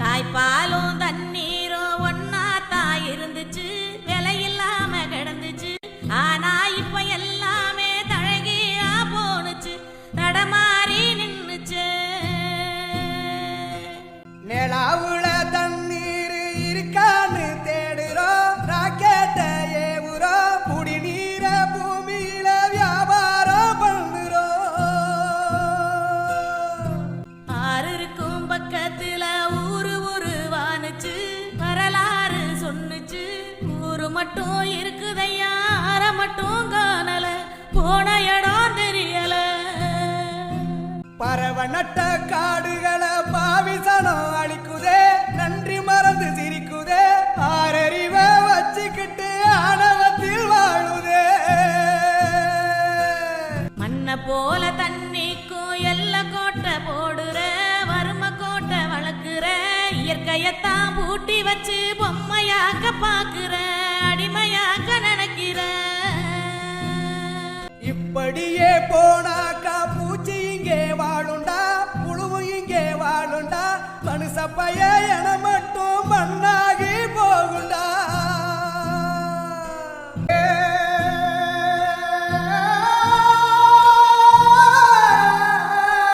தாய்ப்பாலும் தண்ணீரும் ஒன்னாத்தான் இருந்துச்சு விலை இல்லாம கிடந்துச்சு. ஆனா இப்ப எல்லாமே தழகியா போனுச்சு தடமாறி நின்னுச்சு. நிலாவுல தண்ணீர் இருக்கா? ஊரு மட்டும் இருக்குதையா? மட்டும் காணல. போன இடம் தெரியல. பறவை நட்ட காடுகளை பாவிசனம் அழிக்குதே. நன்றி மறந்து சிரிக்குதே. ஆறறிவ வச்சுக்கிட்டு ஆணவத்தில் வாழுதே. மண்ணை போல இயற்கையத்தான் பூட்டி வச்சு பொம்மையாக பாக்குற அடிமையாக நினைக்கிற. இப்படியே போனாக்கா பூச்சி இங்கே வாழுண்டா புழுவும் இங்கே வாழுண்டா மனுஷ